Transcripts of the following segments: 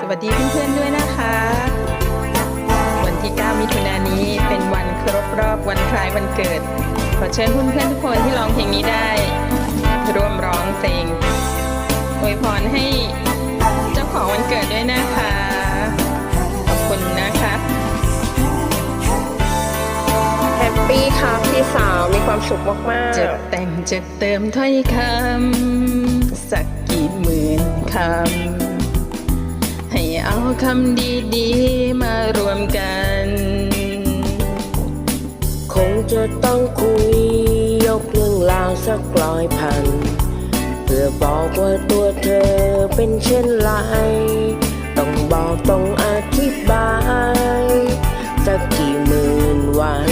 สวัสดีเพื่อนๆด้วยนะคะ วันที่ 9 มิถุนายนนี้เป็นวันครบรอบวันคล้ายวันเกิด ขอเชิญเพื่อนๆทุกคนที่ร้องเพลงนี้ได้ ร่วมร้องเพลงอวยพรให้เจ้าของวันเกิดด้วยนะคะขอบคุณนะคะ แฮปปี้ครับพี่สาวมีความสุขมากจะแต่งจะเติมถ้อยคำสักกี่หมื่นคำให้เอา คำดีๆมารวมกัน คงจะต้องคุยยกเรื่องราวสักร้อยพัน เพื่อบอกว่าตัวเธอเป็นเช่นไร ต้องบอกต้องอธิบาย สักกี่หมื่นวัน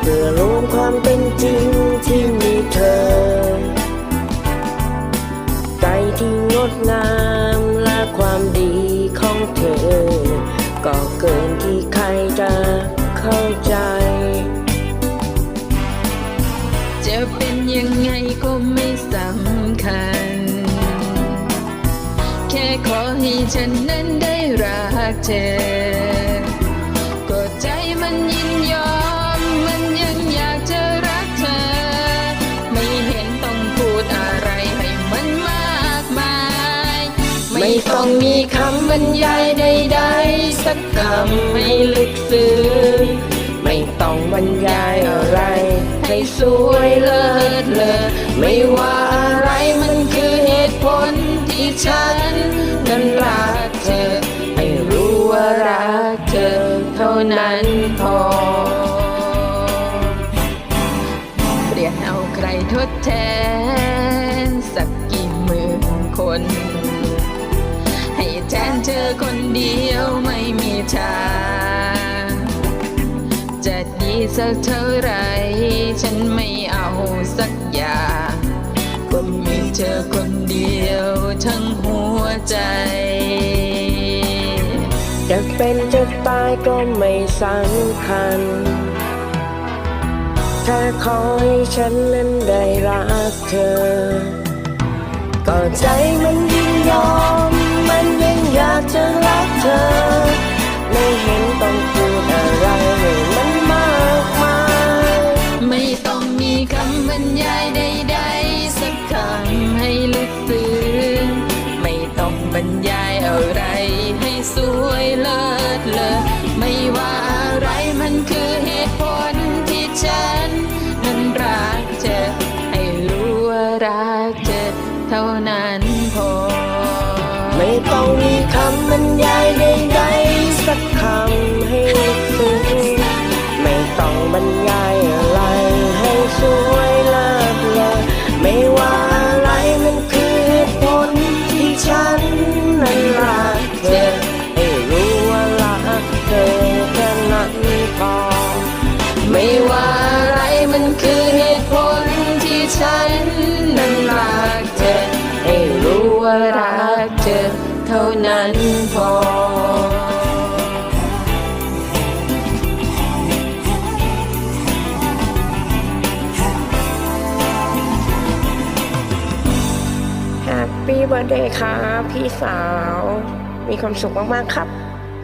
เพื่อรวมความเป็นจริงที่มีเธอ ใจที่งดงาม ก็เกินที่ใครจะเข้าใจ จะเป็นยังไงก็ไม่สำคัญ แค่ขอให้ฉันนั้นได้รักเธอ ก็ใจมันยิ ไม่ต้องมีคำบรรยายใดๆ สักคำให้ลึกซึ้งไม่ต้องบรรยายอะไร ให้สวยเลิศเลอไม่ว่าอะไรมันคือเหตุผลที่ฉันนั้นรักเธอ ให้รู้ว่ารักเธอเท่านั้นพอเปรียบเอาใครทดแทนสักกี่หมื่นคน คนเดียวไม่มีทาง จะดีสักเท่าไร ฉันไม่เอาสักอย่างก็มีเธอคนเดียวทั้งหัวใจ จะเป็นจะตายก็ไม่สำคัญแค่ขอให้ฉันนั้นได้รักเธอ ก็ใจ กเธอเท่านั้นพอ ไม่ต้องมีคำบรรยายใดๆสักคำให้ลึกซึ้งไม่ต้องบรรยายอะไรให้สวยเลิศเลอไม่ว่าอะไรมันคือเหตุผลที่ฉันนั้นรักเธอให้รู้ว่ารักเธอแค่นั้นพอไม่ว่าอะไรมันคือเหตุผลที่ฉัน เบิร์ดเดย์ครับพี่สาว มีความสุขมาก ๆ ครับ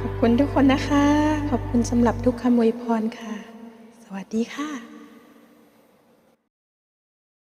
ขอบคุณทุกคนนะคะ ขอบคุณสำหรับทุกคำอวยพรค่ะ สวัสดีค่ะ